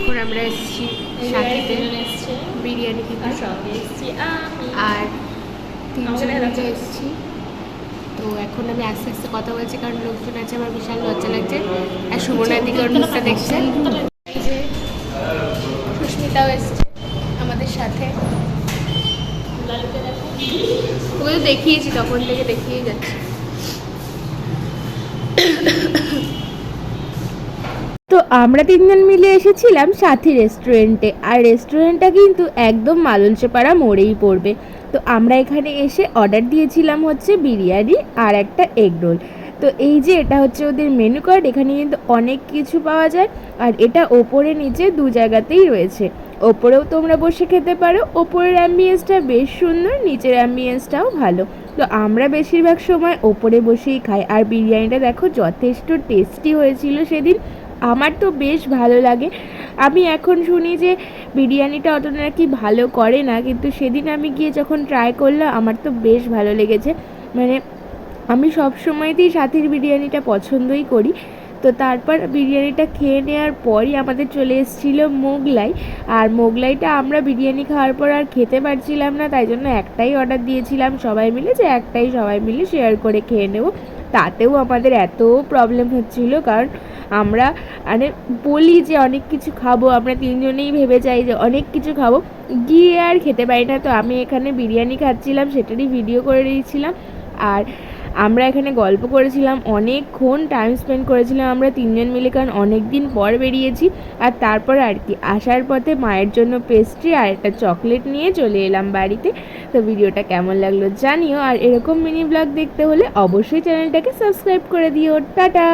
এখন আমরা এসেছি সাথীতে বিরিয়ানি খেতে। আর তিনজন মিলে এসেছি। তো এখন আমি আস্তে আস্তে কথা বলছি কারণ লোকজন আছে আমার বিশাল লজ্জা লাগছে। আর সুমনার দিকে মুখটা দেখছে সুস্মিতাও এসছে আমাদের সাথে। দেখিয়েছি তখন থেকে দেখিয়ে যাচ্ছে। তো আমরা তিনজন মিলে এসেছিলাম সাথী রেস্টুরেন্টে আর রেস্টুরেন্টটা কিন্তু একদম মালঞ্চপাড়া মোড়েই পড়বে। তো আমরা এখানে এসে অর্ডার দিয়েছিলাম হচ্ছে বিরিয়ানি আর একটা এগ রোল তো এই যে এটা হচ্ছে ওদের মেনু কার্ড এখানে কিন্তু অনেক কিছু পাওয়া যায়। আর এটা ওপরে নিচে দু জায়গাতেই রয়েছে। ওপরেও তোমরা বসে খেতে পারো। ওপরের অ্যাম্বিয়েন্সটা বেশ সুন্দর, নিচের অ্যাম্বিয়েন্সটাও ভালো। তো আমরা বেশিরভাগ সময় ওপরে বসেই খাই। আর বিরিয়ানিটা দেখো যথেষ্ট টেস্টি হয়েছিল সেদিন। আমার তো বেশ ভালো লাগে। আমি এখন শুনি যে বিরিয়ানিটা অত নাকি ভালো করে না, কিন্তু সেদিন আমি গিয়ে যখন ট্রাই করলাম, আমার তো বেশ ভালো লেগেছে। মানে আমি সব সময়তেই সাথীর বিরিয়ানিটা পছন্দই করি। তো তারপর বিরিয়ানিটা খেয়ে নেওয়ার পরই আমাদের চলে এসেছিল মোগলাই। আর মোগলাইটা আমরা বিরিয়ানি খাওয়ার পর আর খেতে পারছিলাম না, তাই জন্য একটাই অর্ডার দিয়েছিলাম সবাই মিলে যে একটাই সবাই মিলে শেয়ার করে খেয়ে নেব। তাতেও আমাদের এত প্রবলেম হচ্ছিল, কারণ আমরা মানে বলি যে অনেক কিছু খাব, আমরা তিনজনেই ভেবে যাই যে অনেক কিছু খাব, গিয়ে আর খেতে পারি না। তো আমি এখানে বিরিয়ানি খাচ্ছিলাম, সেটারই ভিডিও করে দিয়েছিলাম। আর আমরা এখানে গল্প করেছিলাম, অনেকক্ষণ টাইম স্পেন্ড করেছিলাম আমরা তিনজন মিলে, কারণ অনেক দিন পর বেরিয়েছি। আর তারপর আর কি, আসার পথে মায়ের জন্য পেস্ট্রি আর একটা চকলেট নিয়ে চলে এলাম বাড়িতে। তো ভিডিওটা কেমন লাগল জানিও। আর এরকম মিনি ব্লগ দেখতে হলে অবশ্যই চ্যানেলটাকে সাবস্ক্রাইব করে দিও। টাটা!